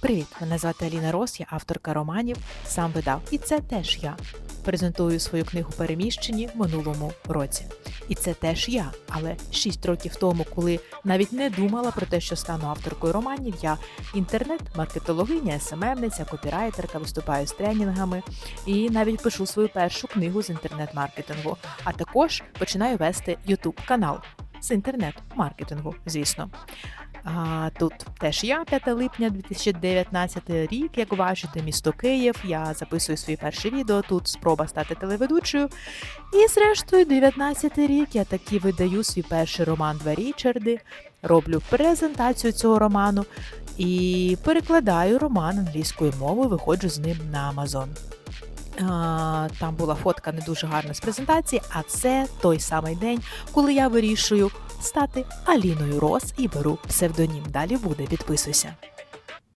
Привіт! Мене звати Аліна Рос, я авторка романів, сам видав. І це теж я. Презентую свою книгу Переміщені в минулому році. І це теж я. Але 6 років тому, коли навіть не думала про те, що стану авторкою романів, я інтернет-маркетологиня, СММниця, копірайтерка, виступаю з тренінгами і навіть пишу свою першу книгу з інтернет-маркетингу. А також починаю вести YouTube канал з інтернет-маркетингу, звісно. А, тут теж я, 5 липня 2019 рік, як бачите, місто Київ. Я записую свої перші відео. Тут спроба стати телеведучою. І зрештою, 19 рік я таки видаю свій перший роман Два Річарди, роблю презентацію цього роману і перекладаю роман англійською мовою, виходжу з ним на Амазон. Там була фотка не дуже гарна з презентації, а це той самий день, коли я вирішую стати Аліною Рос і беру псевдонім. Далі буде, підписуйся.